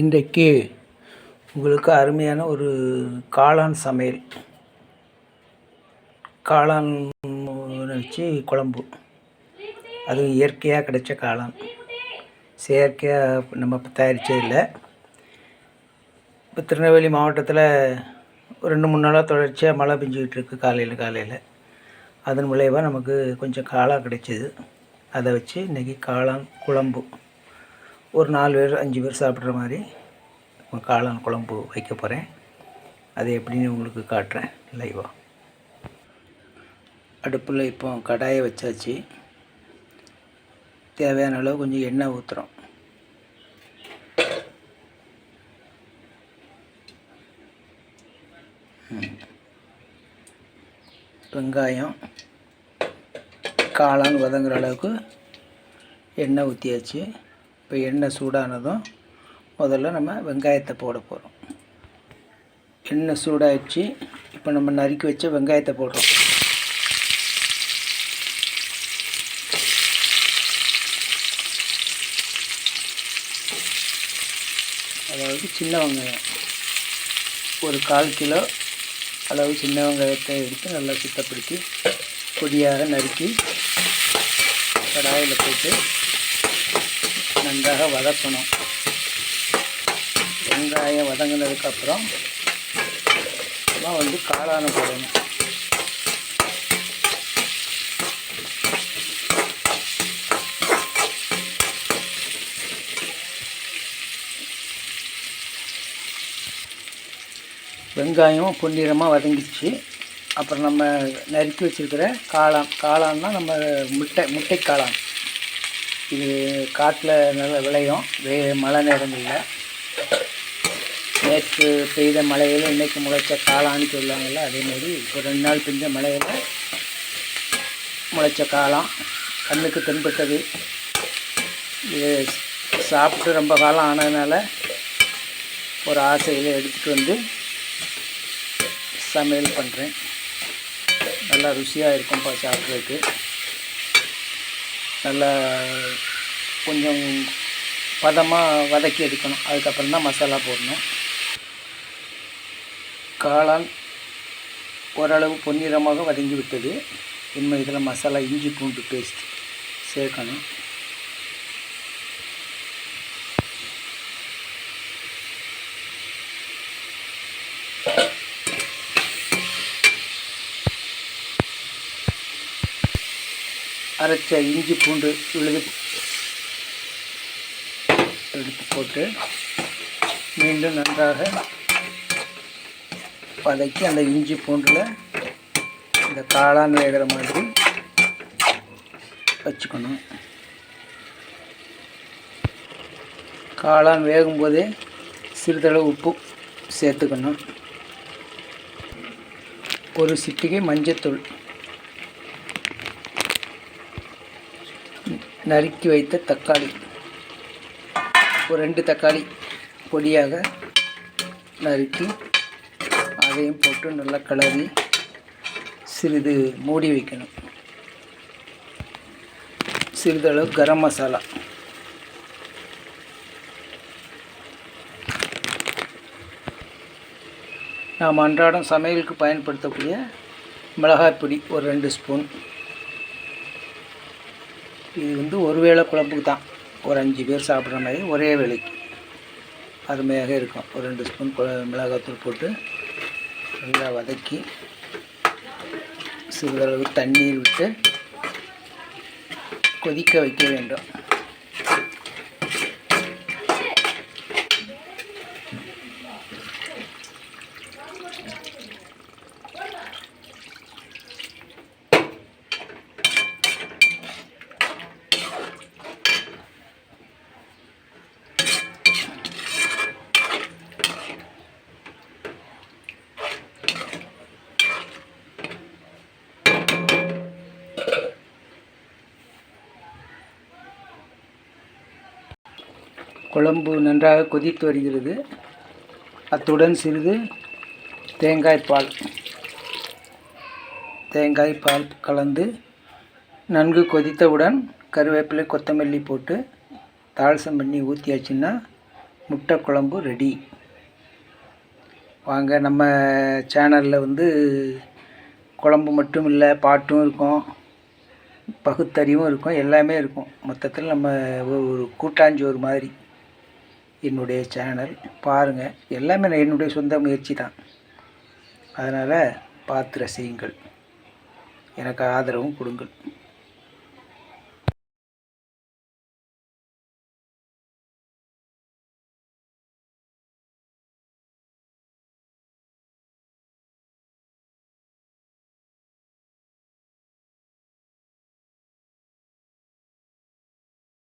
இன்றைக்கு உங்களுக்கு அருமையான ஒரு காளான் சமையல். காளான் வச்சு குழம்பு. அதுவும் இயற்கையாக கிடைச்ச காளான். செயற்கையாக நம்ம தயாரித்தது இல்லை. இப்போ திருநெல்வேலி மாவட்டத்தில் ஒரு ரெண்டு மூணு நாளாக தொடர்ச்சியாக மழை பெஞ்சிக்கிட்டு இருக்குது காலையில் காலையில். அதன் விளைவாக நமக்கு கொஞ்சம் காளான் கிடைச்சிது. அதை வச்சு இன்றைக்கி காளான் குழம்பு. ஒரு நாலு பேர் அஞ்சு பேர் சாப்பிட்ற மாதிரி காளான் குழம்பு வைக்க போகிறேன் அது எப்படின்னு உங்களுக்கு காட்டுறேன் லைவாக அடுப்பில் இப்போ கடாயை வச்சாச்சு. தேவையான அளவு கொஞ்சம் எண்ணெய் ஊற்றுறோம் வெங்காயம் காளான் வதங்குற அளவுக்கு எண்ணெய் ஊற்றியாச்சு இப்போ எண்ணெய் சூடானதும் முதல்ல நம்ம வெங்காயத்தை போட போகிறோம் எண்ணெய் சூடாகிடுச்சு இப்போ நம்ம நறுக்கி வச்ச வெங்காயத்தை போடுறோம். அதாவது சின்ன வெங்காயம். ஒரு கால் கிலோ அளவு சின்ன வெங்காயத்தை எடுத்து நல்லா சுத்தப்படுத்தி பொடியாக நறுக்கி கடாயில் போட்டு நன்றாக வதக்கணும். வெங்காயம் வதங்கினதுக்கப்புறம் வந்து காளான போடணும். வெங்காயம் பொன்னிறமாக வதங்கிடுச்சு. அப்புறம் நம்ம நறுக்கி வச்சுருக்கிற காளான் காளான்னா நம்ம முட்டை முட்டை காளான் இது காட்டில் நல்லா விளையும். வே மழை நேரங்களில் நேற்று பெய்த மழையில் இன்றைக்கி முளைச்ச காளான்னு சொல்லுவாங்கள்ல அதேமாரி இப்போ ரெண்டு நாள் பெஞ்ச மழையில் முளைச்ச காளான். கண்ணுக்கு தென்பட்டது. இது சாப்பிட்டு ரொம்ப காலம் ஆனதுனால ஒரு ஆசையில் எடுத்துகிட்டு வந்து சமையல் பண்ணுறேன் நல்லா ருசியாக இருக்கும்ப்பா சாப்பிட்றதுக்கு. நல்லா கொஞ்சம் பதமாக வதக்கி எடுக்கணும். அதுக்கப்புறம் தான் மசாலா போடணும். காளான் ஓரளவு பொன்னிறமாக வதங்கி விட்டது. இனிமேல் இதில் மசாலா இஞ்சி பூண்டு பேஸ்ட் சேர்க்கணும். அரைச்ச இஞ்சி பூண்டு விழுது எடுத்து போட்டு மீண்டும் நன்றாக வதக்கி அந்த இஞ்சி பூண்டில் இந்த காளான் வேகிற மாதிரி வச்சுக்கணும். காளான் வேகும்போதே சிறிதளவு உப்பு சேர்த்துக்கணும். ஒரு சிட்டிகை மஞ்சத்தூள். நறுக்கி வைத்த தக்காளி. ஒரு ரெண்டு தக்காளி பொடியாக நறுக்கி அதையும் போட்டு நல்லா கிளறி சிறிது மூடி வைக்கணும். சிறிதளவு கரம் மசாலா. நாம் அன்றாடம் சமையலுக்கு பயன்படுத்தக்கூடிய மிளகாய் பொடி ஒரு ரெண்டு ஸ்பூன். இது வந்து ஒரு வேளை குழம்புக்கு தான். ஒரு அஞ்சு பேர் சாப்பிட்ற மாதிரி ஒரே வேலைக்கு அருமையாக இருக்கும். ஒரு ரெண்டு ஸ்பூன் மிளகாத்தூள் போட்டு நல்லா வதக்கி சிறிதளவு தண்ணீர் விட்டு கொதிக்க வைக்க வேண்டும். குழம்பு நன்றாக கொதித்து வருகிறது. அத்துடன் சிறிது தேங்காய் பால் தேங்காய் பால் கலந்து நன்கு கொதித்தவுடன் கருவேப்பிலை கொத்தமல்லி போட்டு தாளசம் பண்ணி ஊற்றியாச்சுன்னா முட்டை குழம்பு ரெடி. வாங்க நம்ம சேனலில் வந்து குழம்பு மட்டும் இல்லை பாட்டும் இருக்கும் பகுத்தறிவும் இருக்கும் எல்லாமே இருக்கும். மொத்தத்தில் நம்ம ஒரு ஒரு கூட்டாஞ்சோறு மாதிரி. என்னுடைய சேனல் பாருங்கள் எல்லாமே நான் என்னுடைய சொந்த முயற்சி தான். அதனால் பார்த்து ரசியுங்கள். எனக்கு ஆதரவும் கொடுங்கள்.